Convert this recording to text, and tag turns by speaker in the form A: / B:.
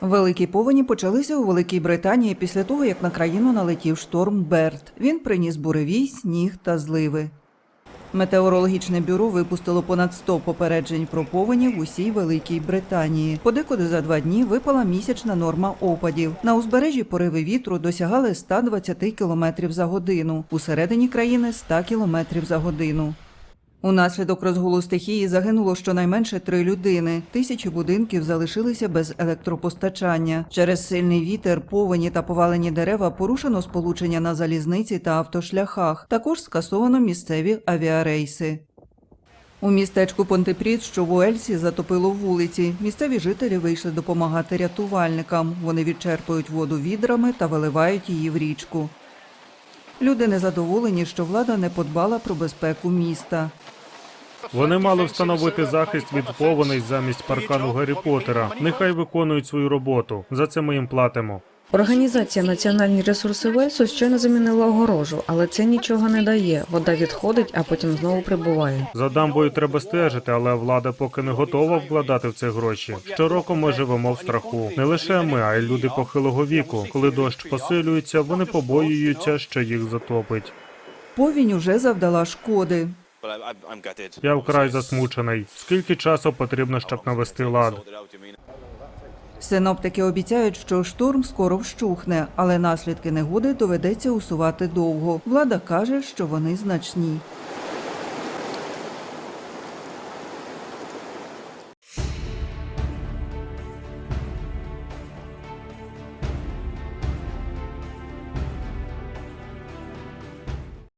A: Великі повені почалися у Великій Британії після того, як на країну налетів шторм Берт. Він приніс буревій, сніг та зливи. Метеорологічне бюро випустило понад 100 попереджень про повені в усій Великій Британії. Подекуди за два дні випала місячна норма опадів. На узбережжі пориви вітру досягали 120 км за годину, у середині країни 100 км за годину. Унаслідок розгулу стихії загинуло щонайменше три людини. Тисячі будинків залишилися без електропостачання. Через сильний вітер, повені та повалені дерева порушено сполучення на залізниці та автошляхах. Також скасовано місцеві авіарейси. У містечку Понтепріт, що в Уельсі, затопило вулиці. Місцеві жителі вийшли допомагати рятувальникам. Вони відчерпують воду відрами та виливають її в річку. Люди незадоволені, що влада не подбала про безпеку міста.
B: Вони мали встановити захист від повеней замість паркану Гаррі Поттера. Нехай виконують свою роботу. За це ми їм платимо.
C: Організація Національні ресурси Вельсу щойно замінила огорожу, але це нічого не дає. Вода відходить, а потім знову прибуває.
B: За дамбою треба стежити, але влада поки не готова вкладати в це гроші. Щороку ми живемо в страху. Не лише ми, а й люди похилого віку. Коли дощ посилюється, вони побоюються, що їх затопить.
A: Повінь уже завдала шкоди.
B: Я вкрай засмучений. Скільки часу потрібно, щоб навести лад?
A: Синоптики обіцяють, що шторм скоро вщухне, але наслідки негоди доведеться усувати довго. Влада каже, що вони значні.